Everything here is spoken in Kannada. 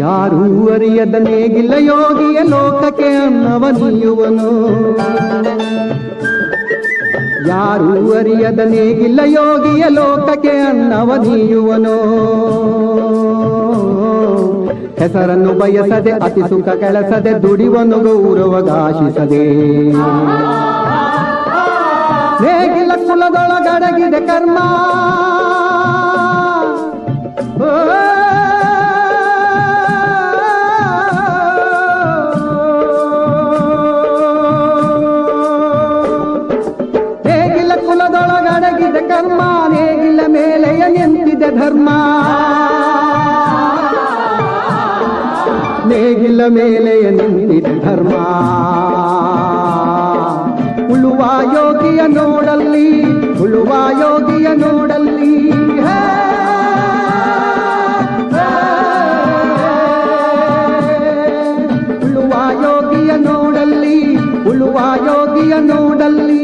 ಯಾರೂ ಅರಿಯದ ನೇಗಿಲ್ಲ ಯೋಗಿಯ ಲೋಕಕ್ಕೆ ಅನ್ನವ ನೀಯುವನು. ಯಾರೂ ಅರಿಯದ ನೇಗಿಲ್ಲ ಯೋಗಿಯ ಲೋಕಕ್ಕೆ ಅನ್ನವ ನೀಯುವನು. ಹೆಸರನ್ನು ಬಯಸದೆ, ಅತಿ ಸುಖ ಕೆಲಸದೆ ದುಡಿವನು ಗೌರವಗಾಶಿಸದೆ ನೇಗಿಲ ಕುಲದೊಳಗಡಗಿದೆ ಕರ್ಮ. ಕುಲದೊಳಗಡಗಿದೆ ಕರ್ಮ, ನೇಗಿಲ ಮೇಲೆಯ ನಿಂತಿದೆ ಧರ್ಮ ನೇಗಿಲ ಮೇಲೆಯ ನಿಂತಿದೆ ಧರ್ಮ ಉಳುವ ಯೋಗಿಯ ನೋಡಲ್ಲಿ, ಉಳುವ ಯೋಗಿಯ ನೋಡಲ್ಲಿ. ಉಳುವ ಯೋಗಿಯ ನೋಡಲ್ಲಿ, ಉಳುವ ಯೋಗಿಯ ನೋಡಲ್ಲಿ